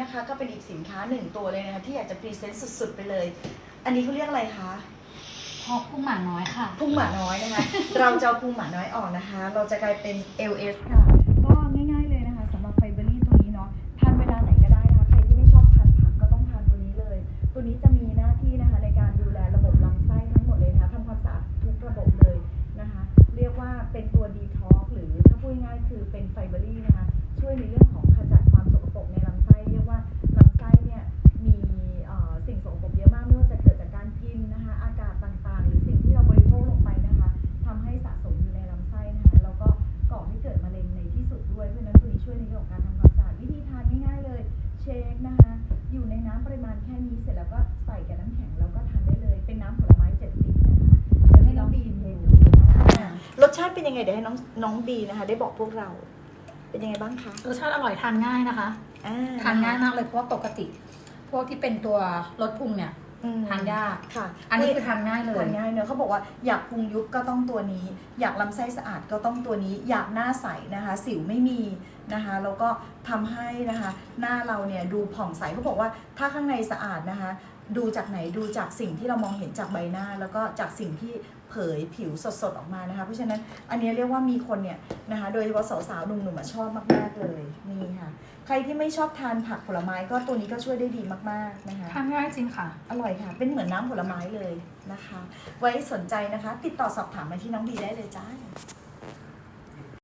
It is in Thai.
นะคะก็เป็นอีกสินค้าหนึ่งตัวเลยนะคะที่อยากจะพรีเซนต์สุดๆไปเลย อันนี้เขาเรียกอะไรคะพอกพุ่งหมาน้อยค่ะ พุงหมาน้อยนะคะ เราจะเอาพุงหมาน้อยออกนะคะ เราจะกลายเป็น LS ค่ะ ก็ง่ายๆเลยนะคะสำหรับไฟเบอรี่ตัวนี้เนาะทานเวลาไหนก็ได้นะคะใครที่ไม่ชอบทานผักก็ต้องทานตัวนี้เลย ตัวนี้จะมีหน้าที่นะคะในการดูแลระบบลำไส้ทั้งหมดเลยนะคะทำความสะอาดทุกระบบเลยนะคะ เรียกว่าเป็นตัวดีท็ วนี้ช่วยในเรื่องของการทำความสะอาดวิธีทานง่ายๆเลย เชคนะคะ อยู่ในน้ำปริมาณแค่นี้เสร็จแล้วก็ใส่กับน้ำแข็งแล้วก็ทานได้เลย เป็นน้ำผลไม้70นะคะเดี๋ยวให้น้องบีเทดูอ่ารสชาติเป็นยังไงเดี๋ยวให้น้องน้องบีนะคะ ได้บอกพวกเรา เป็นยังไงบ้างคะรสชาติอร่อยทานง่ายนะคะ อ่ ทานง่ายมากเลยเพราะว่าปกติ พวกที่เป็นตัวลดพุงเนี่ยอืม ทานยากค่ะ อันนี้คือทานง่ายเลยทานง่ายเนอะเขาบอกว่าอยากพุงยุบก็ต้องตัวนี้ อยากลำไส้สะอาดก็ต้องตัวนี้ อยากหน้าใสนะคะ สิวไม่มีนะคะแล้วก็ทำให้นะคะหน้าเราเนี่ยดูผ่องใสเขาบอกว่าถ้าข้างในสะอาดนะคะ ดูจากไหนดูจากสิ่งที่เรามองเห็นจากใบหน้า แล้วก็จากสิ่งที่เผยผิวสดๆออกมานะคะ เพราะฉะนั้นอันนี้เรียกว่ามีคนเนี่ยนะคะโดยเฉพาะสาวๆหนุ่มๆอะชอบมากๆเลยนี่ค่ะ ใครที่ไม่ชอบทานผักผลไม้ก็ตัวนี้ก็ช่วยได้ดีมากๆนะคะทานง่ายจริงค่ะ อร่อยค่ะ เป็นเหมือนน้ำผลไม้เลยนะคะ ไว้สนใจนะคะ ติดต่อสอบถามมาที่น้องบีได้เลยจ้า